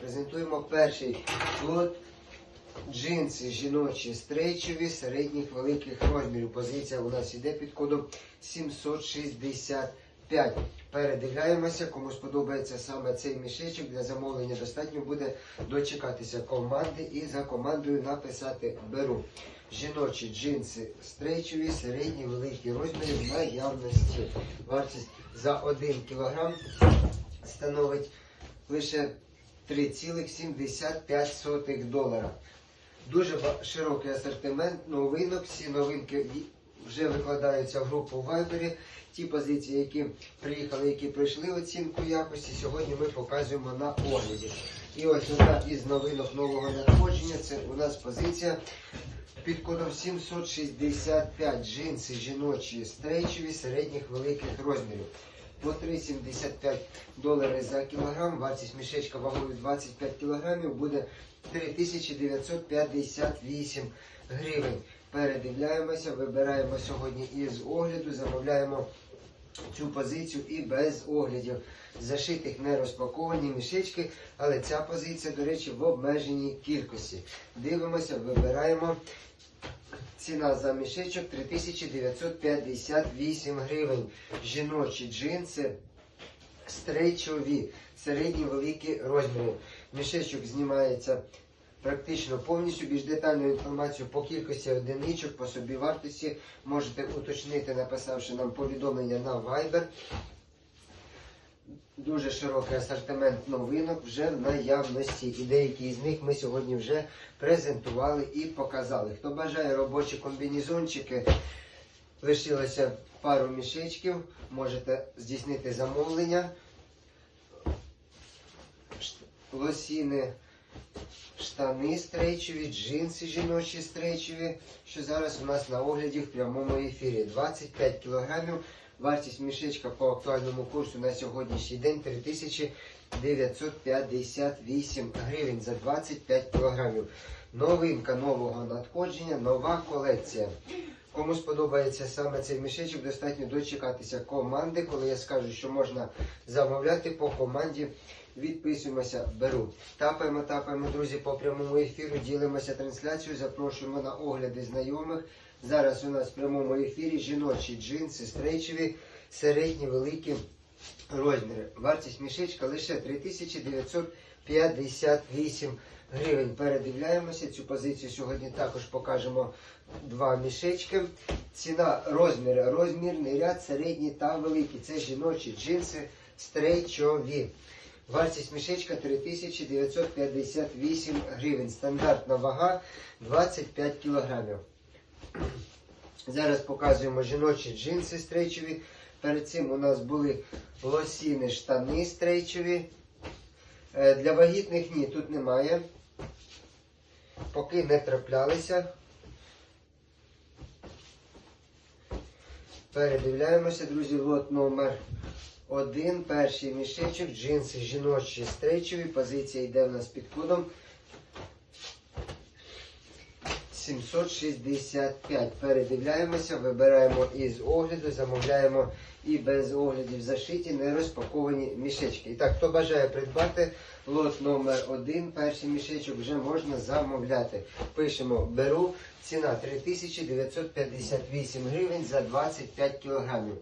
презентуємо перший лот. Джинси жіночі стрейчові середніх великих розмірів. Позиція у нас іде під кодом 765. Передивляємося, кому сподобається саме цей мішечок для замовлення. Достатньо буде дочекатися команди і за командою написати беру. Жіночі джинси стрейчові, середні великі розміри в наявності. Вартість за 1 кг становить лише 3,75 долара. Дуже широкий асортимент новинок. Всі новинки вже викладаються в групу Viber. Ті позиції, які приїхали, які пройшли оцінку якості, сьогодні ми показуємо на огляді. І ось одна із новинок нового надходження це у нас позиція під кодом 765 джинси жіночі стрейчові середніх великих розмірів. По 3,75 долари за кілограм. Вартість мішечка вагою 25 кілограмів буде 3958 гривень. Передивляємося, вибираємо сьогодні із огляду, замовляємо цю позицію і без оглядів. Зашитих не розпаковані мішечки, але ця позиція, до речі, в обмеженій кількості. Дивимося, вибираємо. Ціна за мішечок 3958 гривень. Жіночі джинси стрейчові, середні великі розміри. Мішечок знімається практично повністю. Більш детальну інформацію по кількості одиничок, по собівартості можете уточнити, написавши нам повідомлення на Viber. Дуже широкий асортимент новинок вже в наявності. І деякі з них ми сьогодні вже презентували і показали. Хто бажає робочі комбінезончики, лишилося пару мішечків, можете здійснити замовлення. Лосіни, штани стрейчові, джинси жіночі стрейчові, що зараз у нас на огляді в прямому ефірі. 25 кілограмів. Вартість мішечка по актуальному курсу на сьогоднішній день 3958 гривень за 25 кілограмів. Новинка нового надходження, нова колекція. Кому сподобається саме цей мішечок, достатньо дочекатися команди. Коли я скажу, що можна замовляти по команді, відписуємося, беру. Тапаємо, тапаємо, друзі, по прямому ефіру, ділимося трансляцією, запрошуємо на огляди знайомих. Зараз у нас в прямому ефірі жіночі джинси, стрейчеві, середні, великі розміри. Вартість мішечка лише 3958 гривень. Передивляємося. Цю позицію сьогодні також покажемо два мішечки. Ціна розміри, розмірний ряд, середній та великий. Це жіночі джинси стрейчові. Вартість мішечка 3958 гривень. Стандартна вага 25 кілограмів. Зараз показуємо жіночі джинси стрейчові. Перед цим у нас були лосіни штани стрейчові. Е, Для вагітних ні, тут немає. Поки не траплялися. Передивляємося, друзі, лот номер один. Перший мішечок, джинси жіночі стрейчові. Позиція йде в нас під кодом 765. Передивляємося, вибираємо із огляду, замовляємо і без оглядів зашиті, не розпаковані мішечки. І так, хто бажає придбати лот номер один, перший мішечок вже можна замовляти. Пишемо беру. Ціна 3958 гривень за 25 кілограмів.